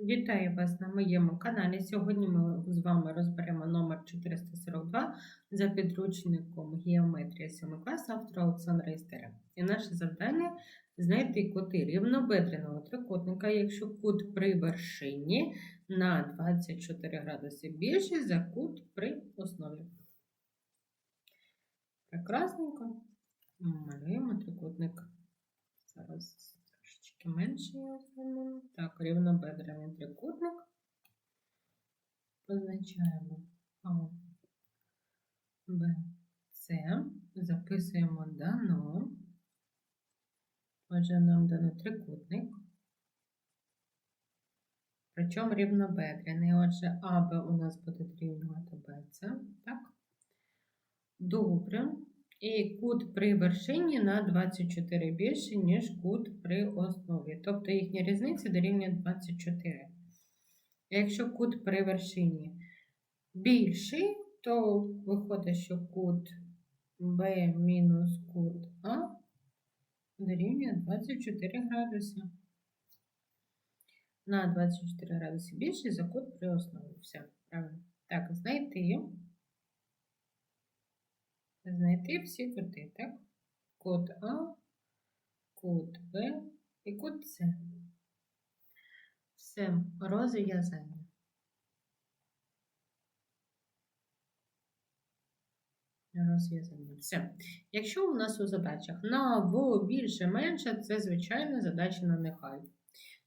Вітаю вас на моєму каналі. Сьогодні ми з вами розберемо номер 442 за підручником Геометрія 7 класу автора Олександра Істера. І наше завдання знайти кути рівнобедреного трикутника, якщо кут при вершині на 24 градуси більший за кут при основі. Прекрасненько. Малюємо трикутник. Зараз трошечки менше його зробимо. Так, рівнобедрений трикутник. Позначаємо А, Б, С. Записуємо дано. Отже, нам дано трикутник. Причому рівнобедрений. Отже, АБ у нас буде дорівнювати БЦ. Так? Добре. І кут при вершині на 24 більше, ніж кут при основі. Тобто їхня різниця дорівнює 24. Якщо кут при вершині більший, то виходить, що кут Б мінус кут А дорівнює 24 градуси. На 24 градуси більше за кут при основі. Все, правильно. Так, знайти знайти всі кути, так? Кут А, кут Б і кут С. Все, розв'язання. Розв'язання. Все. Якщо у нас у задачах на В більше менше, це, звичайно, задача на нехай.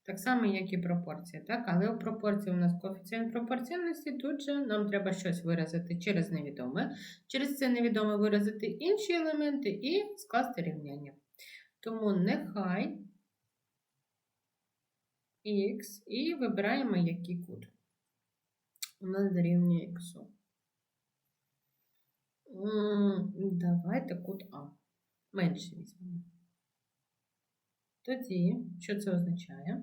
Так само, як і пропорція. Так? Але у пропорції у нас коефіцієнт пропорційності, тут же нам треба щось виразити через невідоме. Через це невідоме виразити інші елементи і скласти рівняння. Тому нехай х і вибираємо який кут. У нас дорівнює х. Давайте кут А. Менше візьмемо. Тоді, що це означає?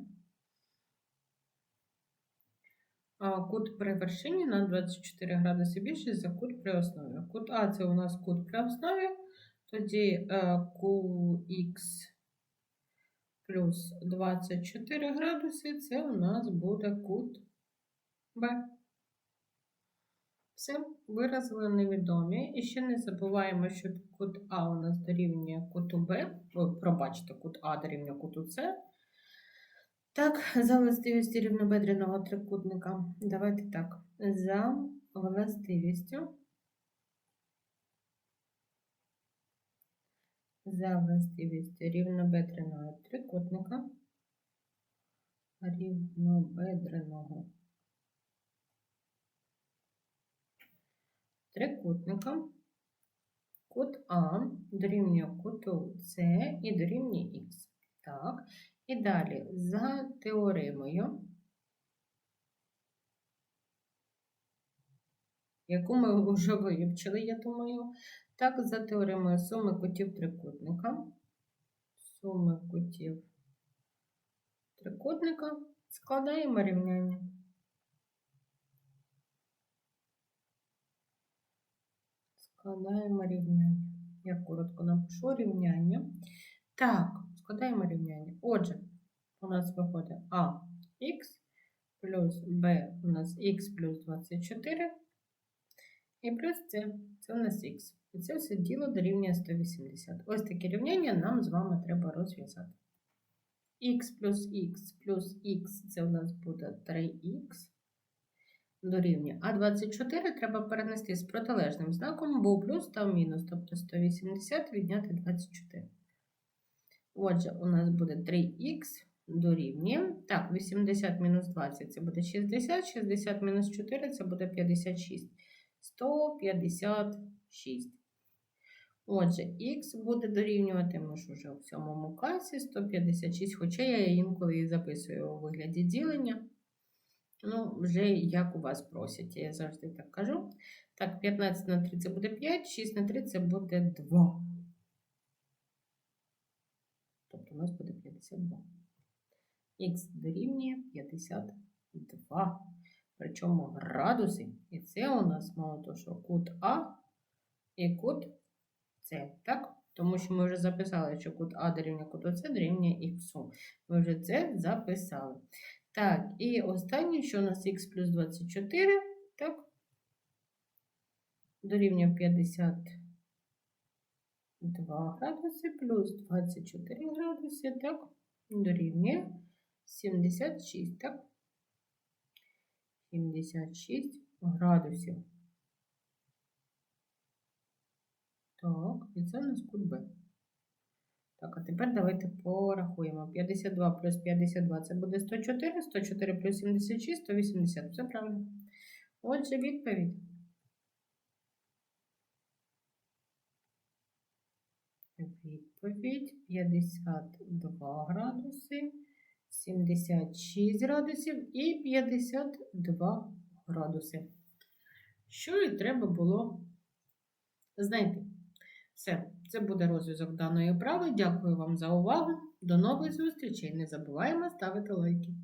Кут при вершині на 24 градуси більше за кут при основі. Кут А це у нас кут при основі, тоді QX плюс 24 градуси це у нас буде кут Б. Все, виразили невідомі. І ще не забуваємо, що кут А у нас дорівнює куту Б. Пробачте, кут А дорівнює куту С. Так, за властивістю рівнобедреного трикутника. Давайте так. За властивістю. За властивістю рівнобедреного трикутника. Рівнобедреного трикутника. Кут А дорівнює куту С і дорівнює Х. Так. І далі за теоремою, яку ми вже вивчили, я думаю, так, за теоремою суми кутів трикутника, суми кутів трикутника складаємо рівняння. Складаємо рівняння. Я коротко напишу рівняння. Так, складаємо рівняння. Отже, у нас виходить АХ плюс Б у нас х плюс 24. І плюс С, це у нас х. І це все діло дорівнює 180. Ось таке рівняння нам з вами треба розв'язати. х плюс х плюс х це у нас буде 3х дорівнює. А 24 треба перенести з протилежним знаком, бо плюс став мінус, тобто 180 відняти 24. Отже, у нас буде 3х дорівнює. Так, 80 мінус 20 це буде 60, 60 мінус 4 це буде 56. 156. Отже, х буде дорівнювати, ми ж вже в сьомому класі 156, хоча я інколи записую у вигляді ділення. Ну, вже як у вас просять, я завжди так кажу. Так, 15 на 3 це буде 5, 6 на 3 це буде 2. Тобто у нас буде 52. Х дорівнює 52. Причому градуси. І це у нас мало того, що кут А і кут С. Так? Тому що ми вже записали, що кут А дорівнює куту С дорівнює Х. Ми вже це записали. Так, і останнє, що у нас х плюс 24, так? Дорівнює 52 градуси плюс 24 градуси, так? Дорівнює 76, так? 76 градусів. Так, і це у нас кут. Так, а тепер давайте порахуємо. 52 плюс 52 це буде 104, 104 плюс 76, 180. Все правильно. Отже, відповідь. Відповідь 52 градуси, 76 градусів і 52 градуси. Що і треба було знайти. Все, це буде розв'язок даної вправи. Дякую вам за увагу. До нових зустрічей. Не забуваємо ставити лайки.